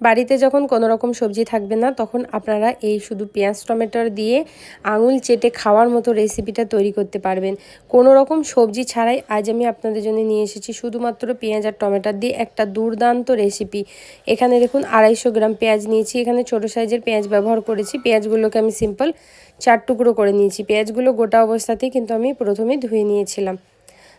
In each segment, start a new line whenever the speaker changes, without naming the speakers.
বাড়িতে যখন কোনো রকম সবজি থাকবে না, তখন আপনারা এই শুধু পেঁয়াজ, টমেটোর দিয়ে আঙুল চেটে খাওয়ার মতো রেসিপিটা তৈরি করতে পারবেন। কোনো রকম সবজি ছাড়াই আজ আমি আপনাদের জন্য নিয়ে এসেছি শুধুমাত্র পেঁয়াজ আর টমেটোর দিয়ে একটা দুর্দান্ত রেসিপি। এখানে দেখুন আড়াইশো গ্রাম পেঁয়াজ নিয়েছি, এখানে ছোটো সাইজের পেঁয়াজ ব্যবহার করেছি। পেঁয়াজগুলোকে আমি সিম্পল চার টুকরো করে নিয়েছি। পেঁয়াজগুলো গোটা অবস্থাতেই কিন্তু আমি প্রথমে ধুয়ে নিয়েছিলাম।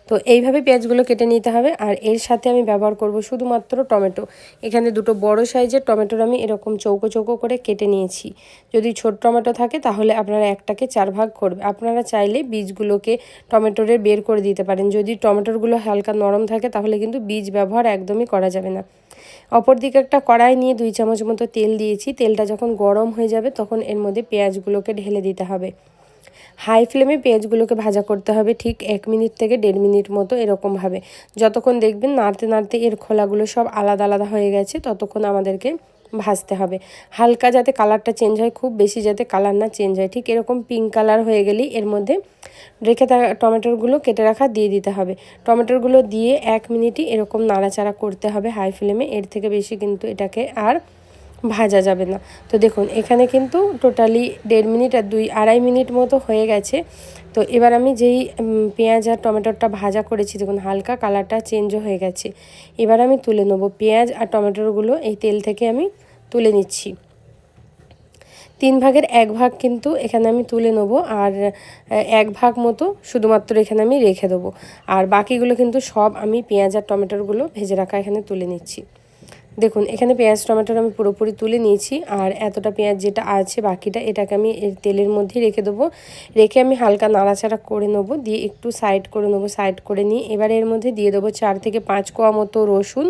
তো এইভাবে পেঁয়াজগুলো কেটে নিতে হবে আর এর সাথে আমি ব্যবহার করব শুধুমাত্র টমেটো। এখানে দুটো বড় সাইজের টমেটোর আমি এরকম চৌকো চৌকো করে কেটে নিয়েছি। যদি ছোট টমেটো থাকে তাহলে আপনারা একটাকে চার ভাগ করবে। আপনারা চাইলে বীজগুলোকে টমেটোরে বের করে দিতে পারেন। যদি টমেটোরগুলো হালকা নরম থাকে তাহলে কিন্তু বীজ ব্যবহার একদমই করা যাবে না। অপরদিকে একটা কড়াই নিয়ে দুই চামচ মতো তেল দিয়েছি। তেলটা যখন গরম হয়ে যাবে তখন এর মধ্যে পেঁয়াজগুলোকে ঢেলে দিতে হবে। হাই ফ্লেমে পেঁয়াজগুলোকে ভাজা করতে হবে ঠিক এক মিনিট থেকে দেড় মিনিট মতো এরকমভাবে যতক্ষণ দেখবেন নাড়তে নাড়তে এর খোলাগুলো সব আলাদা আলাদা হয়ে গেছে, ততক্ষণ আমাদেরকে ভাজতে হবে। হালকা যাতে কালারটা চেঞ্জ হয়, খুব বেশি যাতে কালার না চেঞ্জ হয়, ঠিক এরকম পিঙ্ক কালার হয়ে গেলেই এর মধ্যে রেখে থাকা টমেটোরগুলো কেটে রাখা দিয়ে দিতে হবে। টমেটোরগুলো দিয়ে এক মিনিটই এরকম নাড়াচাড়া করতে হবে হাই ফ্লেমে, এর থেকে বেশি কিন্তু এটাকে আর ভাজা যাবে না। তো দেখুন, এখানে কিন্তু টোটালি দেড় মিনিট আর দুই আড়াই মিনিট মতো হয়ে গেছে। তো এবার আমি যেই পেঁয়াজ আর টমেটোটা ভাজা করেছি, দেখুন হালকা কালারটা চেঞ্জও হয়ে গেছে। এবার আমি তুলে নেব পেঁয়াজ আর টমেটোগুলো, এই তেল থেকে আমি তুলে নিচ্ছি। তিন ভাগের এক ভাগ কিন্তু এখানে আমি তুলে নেব আর এক ভাগ মতো শুধুমাত্র এখানে আমি রেখে দেবো। আর বাকিগুলো কিন্তু সব আমি পেঁয়াজ আর টমেটোরগুলো ভেজে রাখা এখানে তুলে নিচ্ছি। দেখুন, এখানে পেঁয়াজ, টমেটোর আমি পুরোপুরি তুলে নিয়েছি আর এতটা পেঁয়াজ যেটা আছে বাকিটা, এটাকে আমি তেলের মধ্যেই রেখে দেবো। রেখে আমি হালকা নাড়াচাড়া করে নেব, দিয়ে একটু সাইড করে নেব সাইড করে নিয়ে এবার এর মধ্যে দিয়ে দেবো চার থেকে পাঁচ কোয়া মতো রসুন।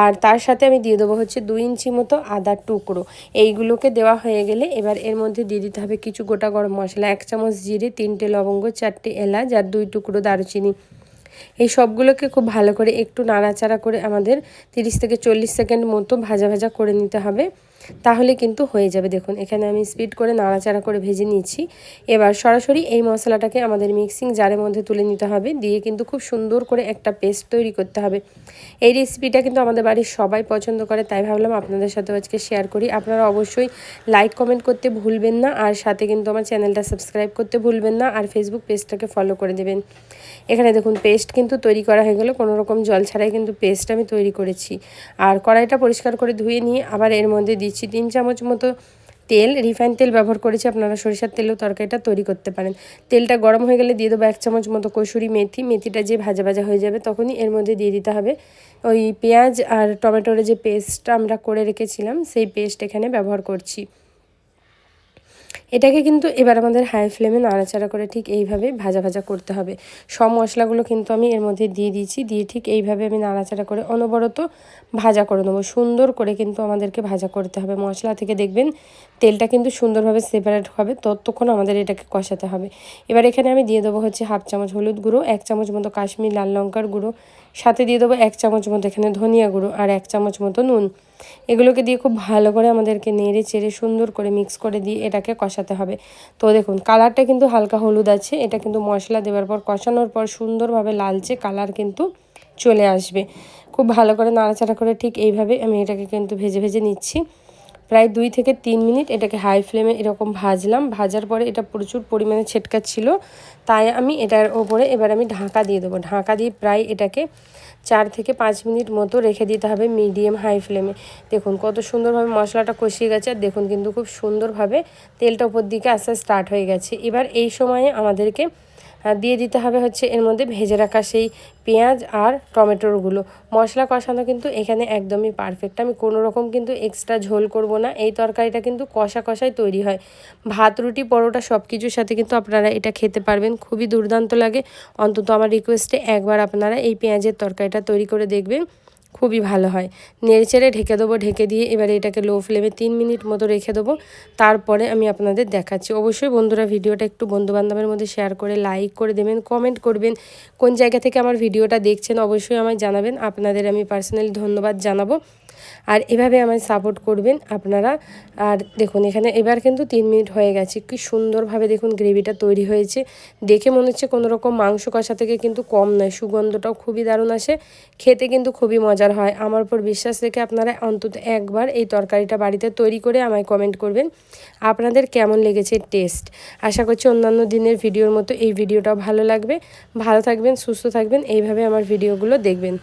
আর তার সাথে আমি দিয়ে দেবো হচ্ছে দুই ইঞ্চি মতো আদার টুকরো। এইগুলোকে দেওয়া হয়ে গেলে এবার এর মধ্যে দিয়ে দিতে হবে কিছু গোটা গরম মশলা, এক চামচ জিরে, তিনটে লবঙ্গ, চারটে এলাচ আর দুই টুকরো দারুচিনি। এই সবগুলোকে খুব ভালো করে একটু নাড়াচাড়া করে আমাদের 30 থেকে চল্লিশ সেকেন্ড মতো ভাজা ভাজা করে নিতে হবে। তাহলে কিন্তু হয়ে যাবে। দেখুন, এখানে আমি স্পিড করে নাড়াচাড়া করে ভেজে নিয়েছি এবার সরাসরি এই মশলাটাকে আমাদের মিক্সিং জারের মধ্যে তুলে নিতে হবে। দিয়ে কিন্তু খুব সুন্দর করে একটা পেস্ট তৈরি করতে হবে। এই রেসিপিটা কিন্তু আমাদের বাড়ির সবাই পছন্দ করে, তাই ভাবলাম আপনাদের সাথে আজকে শেয়ার করি। আপনারা অবশ্যই লাইক কমেন্ট করতে ভুলবেন না, আর সাথে কিন্তু আমার চ্যানেলটা সাবস্ক্রাইব করতে ভুলবেন না, আর ফেসবুক পেজটাকে ফলো করে দেবেন। এখানে দেখুন পেস্ট কিন্তু তৈরি করা হয়ে গেলো। কোনো রকম জল ছাড়াই কিন্তু পেস্ট আমি তৈরি করেছি। আর কড়াইটা পরিষ্কার করে ধুয়ে নিয়ে আবার এর মধ্যে দিচ্ছি। তিন চামচ মতো তেল রিফাইন তেল ব্যবহার করেছি। আপনারা সরিষার তেলেও তরকারিটা তৈরি করতে পারেন। তেলটা গরম হয়ে গেলে দিয়ে দেবো এক চামচ মতো কসুরি মেথি। মেথিটা যে ভাজা ভাজা হয়ে যাবে তখনই এর মধ্যে দিয়ে দিতে হবে ওই পেঁয়াজ আর টমেটোর যে পেস্টটা আমরা করে রেখেছিলাম, সেই পেস্ট এখানে ব্যবহার করছি। এটাকে কিন্তু এবার আমাদের হাই ফ্লেমে নাড়াচাড়া করে ঠিক এইভাবে ভাজা ভাজা করতে হবে। সব মশলাগুলো কিন্তু আমি এর মধ্যে দিয়ে দিয়েছি, দিয়ে ঠিক এইভাবে আমি নাড়াচাড়া করে অনবরত ভাজা করে নেব। সুন্দর করে কিন্তু আমাদেরকে ভাজা করতে হবে। মশলা থেকে দেখবেন তেলটা কিন্তু সুন্দরভাবে সেপারেট হবে, ততক্ষণ আমাদের এটাকে কষাতে হবে। এবার এখানে আমি দিয়ে দেবো হচ্ছে হাফ চামচ হলুদ গুঁড়ো, এক চামচ মতো কাশ্মীর লাল লঙ্কার গুঁড়ো, সাথে দিয়ে দেবো এক চামচ মতো এখানে ধনিয়া গুঁড়ো আর এক চামচ মতো নুন। এগুলোকে দিয়ে খুব ভালো করে আমাদেরকে নেড়ে চেড়ে সুন্দর করে মিক্স করে দিয়ে এটাকে কষাতে হবে। তো দেখুন কালারটা কিন্তু হালকা হলুদ আছে, এটা কিন্তু মশলা দেওয়ার পর, কষানোর পর সুন্দরভাবে লালচে কালার কিন্তু চলে আসবে। খুব ভালো করে নাড়াচাড়া করে ঠিক এইভাবে আমি এটাকে কিন্তু ভেজে ভেজে নিচ্ছি। প্রায় দুই থেকে তিন মিনিট এটাকে হাই ফ্লেমে এরকম ভাজলাম। ভাজার পরে এটা প্রচুর পরিমাণে ছিল। তাই আমি এটার ওপরে এবার আমি ঢাকা দিয়ে দেবো। ঢাকা দিয়ে প্রায় এটাকে চার থেকে পাঁচ মিনিট মতো রেখে দিতে হবে মিডিয়াম হাই ফ্লেমে দেখুন, কত সুন্দরভাবে মশলাটা কষিয়ে গেছে আর দেখুন কিন্তু খুব সুন্দরভাবে তেলটা উপর দিকে আসতে স্টার্ট হয়ে গেছে। এবার এই সময়ে আমাদেরকে দিয়ে দিতে হবে হচ্ছে এর মধ্যে ভেজে রাখা সেই পেঁয়াজ আর টমেটোরগুলো মশলা কষানো কিন্তু এখানে একদমই পারফেক্ট আমি কোনো রকম কিন্তু এক্সট্রা ঝোল করব না। এই তরকারিটা কিন্তু কষা কষাই তৈরি হয়। ভাত, রুটি, পরোটা সব কিছুর সাথে কিন্তু আপনারা এটা খেতে পারবেন। খুবই দুর্দান্ত লাগে। অন্তত আমার রিকোয়েস্টে একবার আপনারা এই পেঁয়াজের তরকারিটা তৈরি করে দেখবেন। খুবই ভালো হয়। নেড়েচেড়ে ঢেকে দেবো, ঢেকে দিয়ে এবারে এটাকে লো ফ্লেমে তিন মিনিট মতো রেখে দেবো। তারপরে আমি আপনাদের দেখাচ্ছি। অবশ্যই বন্ধুরা ভিডিওটা একটু বন্ধুবান্ধবের মধ্যে শেয়ার করে লাইক করে দেবেন কমেন্ট করবেন। কোন জায়গা থেকে আমার ভিডিওটা দেখছেন অবশ্যই আমায় জানাবেন। আপনাদের আমি পার্সোনালি ধন্যবাদ জানাব। আর এভাবে আমায় সাপোর্ট করবেন আপনারা। আর দেখুন, এখানে এবার কিন্তু তিন মিনিট হয়ে গেছে। কি সুন্দরভাবে দেখুন গ্রেভিটা তৈরি হয়েছে। দেখে মনে হচ্ছে কোনো রকম মাংস কষা থেকে কিন্তু কম নয়, সুগন্ধটাও খুবই দারুণ আসে। খেতে কিন্তু খুবই মজার হয়। আমার উপর বিশ্বাস রেখে আপনারা অন্তত একবার এই তরকারিটা বাড়িতে তৈরি করে আমায় কমেন্ট করবেন। আপনাদের কেমন লেগেছে টেস্ট আশা করছি অন্যান্য দিনের ভিডিওর মতো এই ভিডিওটাও ভালো লাগবে। ভালো থাকবেন, সুস্থ থাকবেন। এইভাবে আমার ভিডিওগুলো দেখবেন।